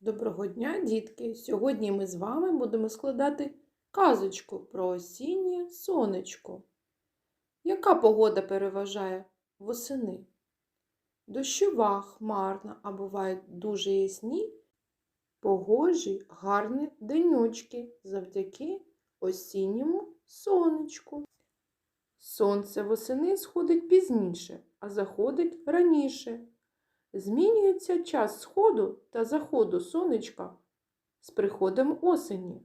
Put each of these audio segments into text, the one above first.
Доброго дня, дітки! Сьогодні ми з вами будемо складати казочку про осіннє сонечко. Яка погода переважає восени? Дощова, хмарна, а бувають дуже ясні, погожі, гарні денечки завдяки осінньому сонечку. Сонце восени сходить пізніше, а заходить раніше. Змінюється час сходу та заходу сонечка з приходом осені.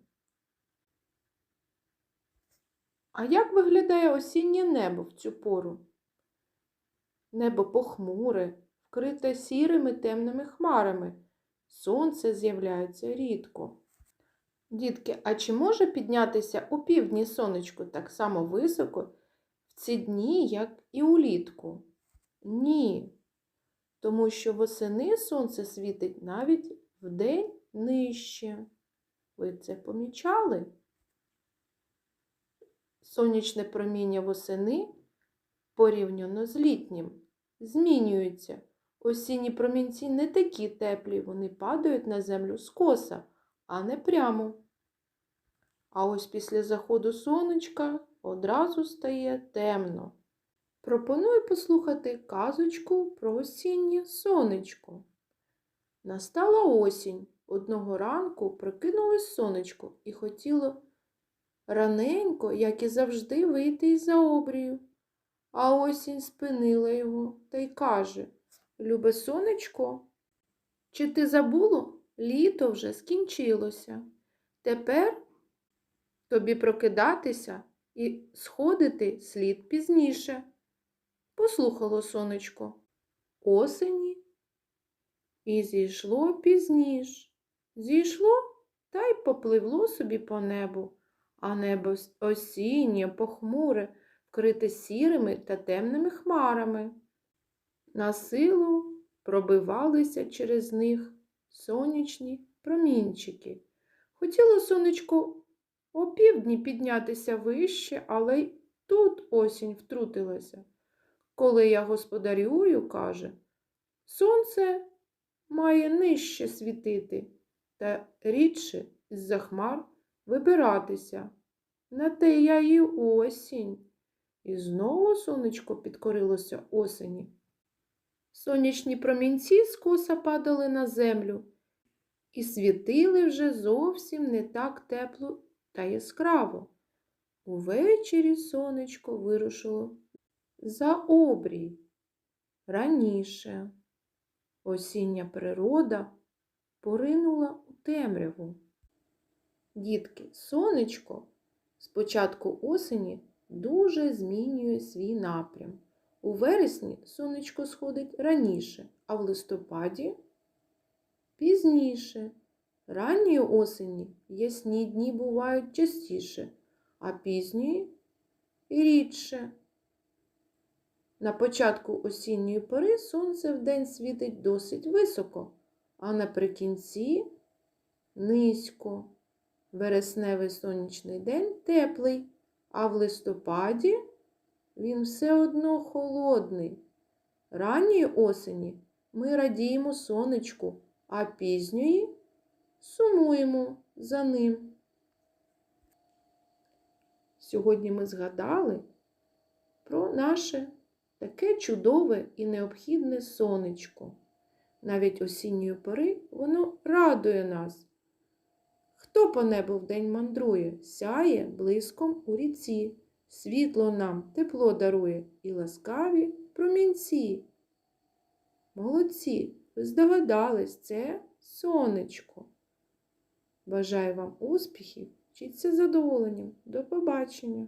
А як виглядає осіннє небо в цю пору? Небо похмуре, вкрите сірими темними хмарами. Сонце з'являється рідко. Дітки, а чи може піднятися у півдні сонечко так само високо в ці дні, як і улітку? Ні тому що восени сонце світить навіть вдень нижче. Ви це помічали? Сонячне проміння восени порівняно з літнім змінюється. Осінні промінці не такі теплі, вони падають на землю скоса, а не прямо. А ось після заходу сонечка одразу стає темно. Пропоную послухати казочку про осіннє сонечко. Настала осінь. Одного ранку прокинулось сонечко і хотіло раненько, як і завжди, вийти із за обрію. А осінь спинила його та й каже Любе сонечко, чи ти забуло? Літо вже скінчилося. Тепер тобі прокидатися і сходити слід пізніше. Послухало сонечко осені і зійшло пізніш. Зійшло та й попливло собі по небу, а небо осіннє, похмуре, вкрите сірими та темними хмарами. На силу пробивалися через них сонячні промінчики. Хотіло сонечко опівдні піднятися вище, але й тут осінь втрутилася. Коли я господарюю, каже, сонце має нижче світити та рідше з-за хмар вибиратися. На те я й осінь. І знову сонечко підкорилося осені. Сонячні промінці скоса падали на землю і світили вже зовсім не так тепло та яскраво. Увечері сонечко вирушило за обрій. Раніше осіння природа поринула у темряву. Дітки, сонечко з початку осені дуже змінює свій напрям. У вересні сонечко сходить раніше, а в листопаді пізніше. Ранньої осені ясні дні бувають частіше, а пізньої рідше. На початку осінньої пори сонце вдень світить досить високо, а наприкінці низько. Вересневий сонячний день теплий, а в листопаді він все одно холодний. Ранньої осені ми радіємо сонечку, а пізньої сумуємо за ним. Сьогодні ми згадали про наше таке чудове і необхідне сонечко. Навіть осінньої пори воно радує нас. Хто по небу вдень мандрує, сяє блиском у ріці, світло нам тепло дарує і ласкаві промінці. Молодці, ви здогадались, це сонечко. Бажаю вам успіхів, вчіться задоволенням. До побачення!